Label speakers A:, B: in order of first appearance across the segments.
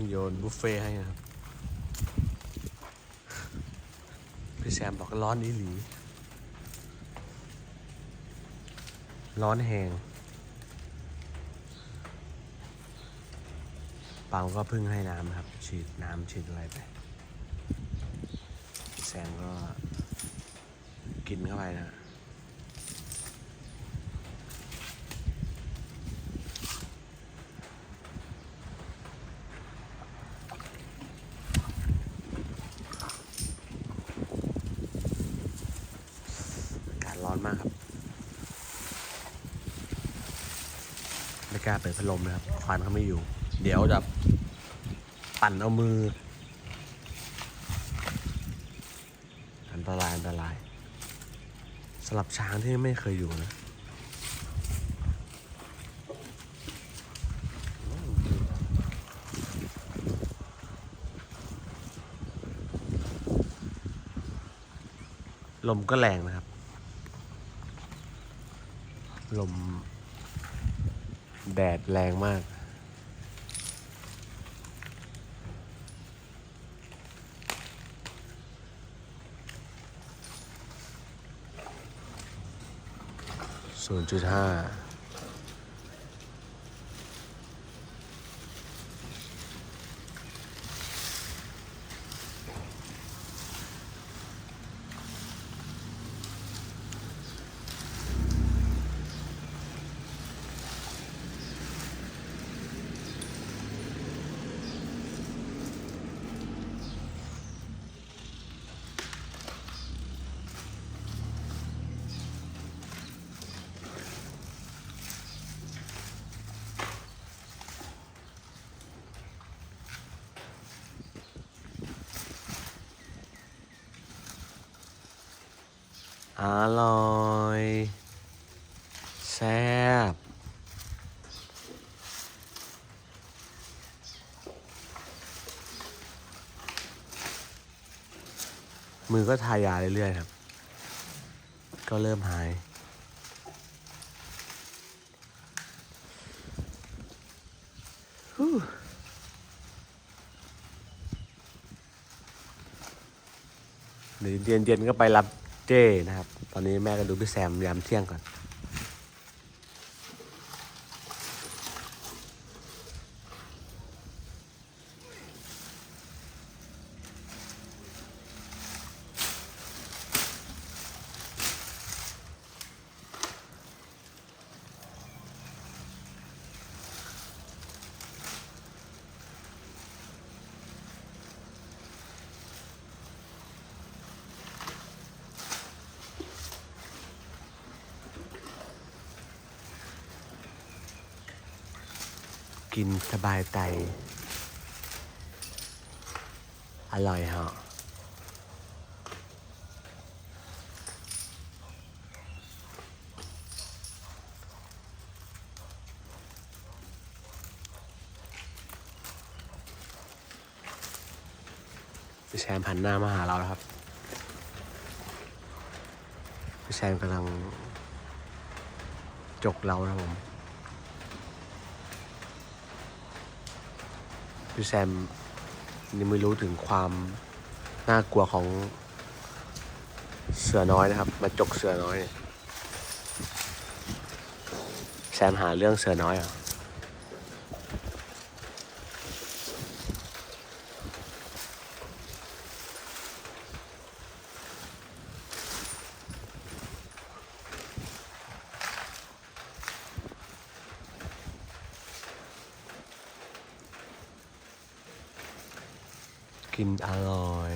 A: พิ่งโยนบุฟเฟ่ให้นะครับ พี่แซมบอกร้อนอีหลี ร้อนแหงปามก็เพิ่งให้น้ำครับ ฉีดน้ำฉีดอะไรไป แซมก็กินเข้าไปนะ อากาศร้อน มากครับไม่กล้าเปิดพัดลมนะครับควันเขาไม่อยู่ เดี๋ยวจะปั่นเอามือ อันตรายอันตรายสำหรับช้างที่ไม่เคยอยู่นะลมก็แรงนะครับ ลม แดดแรงมาก ศูนย์จุดห้า อร่อยแซ่บมือก็ทายาเรื่อยๆครับ ก็เริ่มหายฮู้เดี๋ยวเย็นๆก็ไปรับ เจ้นะครับ ตอนนี้แม่ก็ดูพี่แซมยามเที่ยงก่อน กินสบายใจ อร่อยเหรอพี่แซมหันหน้ามาหาเราแล้วครับพี่แซมกำลังจกเรานะครับผม พี่แซมนี่ไม่รู้ถึงความน่ากลัวของเสือน้อยนะครับมาจกเสือน้อยเนี่ยแซมหาเรื่องเสือน้อยเหรอ กินอร่อย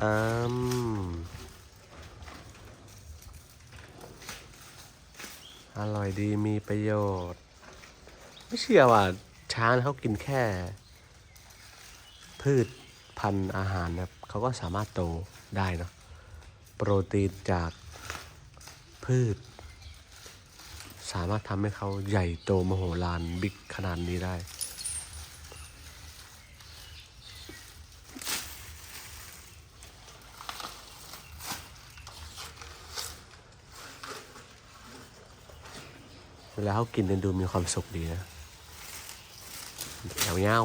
A: อืมอร่อยดีมีประโยชน์ ไม่เชื่อว่าช้างเขากินแค่ พืชพันธุ์อาหารนะครับเขาก็สามารถโตได้เนาะ โปรตีนจากพืช สามารถทำให้เขาใหญ่โตมโหฬารบิ๊กขนาดนี้ได้ เวลาเขากินดูมีความสุขดีนะแถวงเงา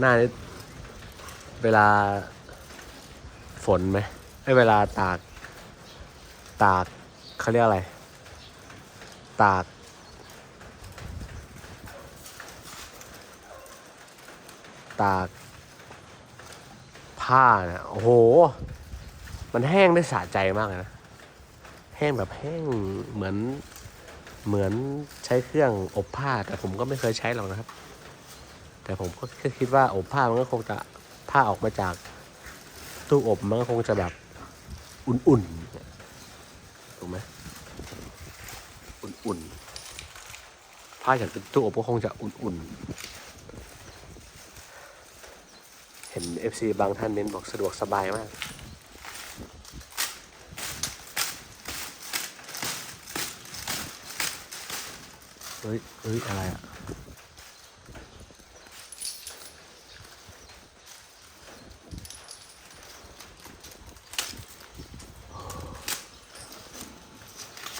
A: หน้านี้เวลาฝนไหมไอ้เวลาตาก ตากเขาเรียกอะไร ตาก ตาก ผ้าเนี่ยโอ้โห มันแห้งได้สะใจมากเลยนะ แห้งแบบแห้งเหมือนเหมือนใช้เครื่องอบผ้าแต่ผมก็ไม่เคยใช้หรอกนะครับ แต่ผมก็แค่คิดว่าอบผ้ามันก็คงจะผ้าออกมาจากตู้อบมันก็คงจะแบบอุ่นๆถูกไหมอุ่นๆผ้าจากตู้อบก็คงจะอุ่นๆ เห็น FC บางท่านเน้นบอกสะดวกสบายมากเฮ้ยเฮ้ยอะไรอะ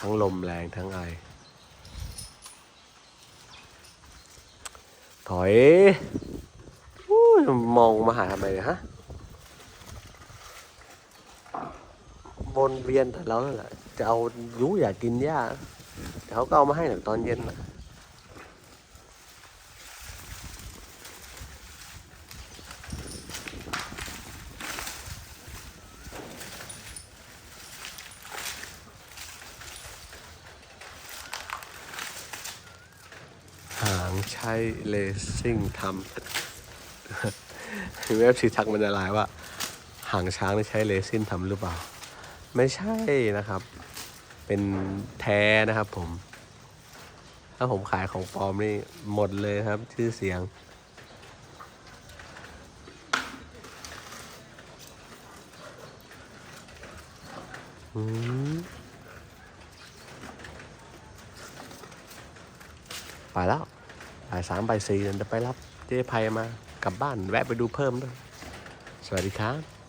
A: ทั้งลมแรงทั้งอะไรถอยอยมองมาหาทำไมเนี่ยฮะวนเวียนแต่เรานั่นแหละจะเอายุอยากกินหญ้าเดี๋ยเขาก็เอามาให้หลังตอนเย็นนะหางใช้เลซิ่งทำเว็บชีทักมันจะลายว่า หางช้างใช้เลซินทำหรือเปล่า ไม่ใช่นะครับ เป็นแท้นะครับผม ถ้าผมขายของปลอมนี่หมดเลยครับ ชื่อเสียงอืมไปแล้ว บ่ายสามบ่ายสี่เดี๋ยวจะไปรับเจ๊ภัยมากลับบ้านแวะไปดูเพิ่มด้วย สวัสดีครับ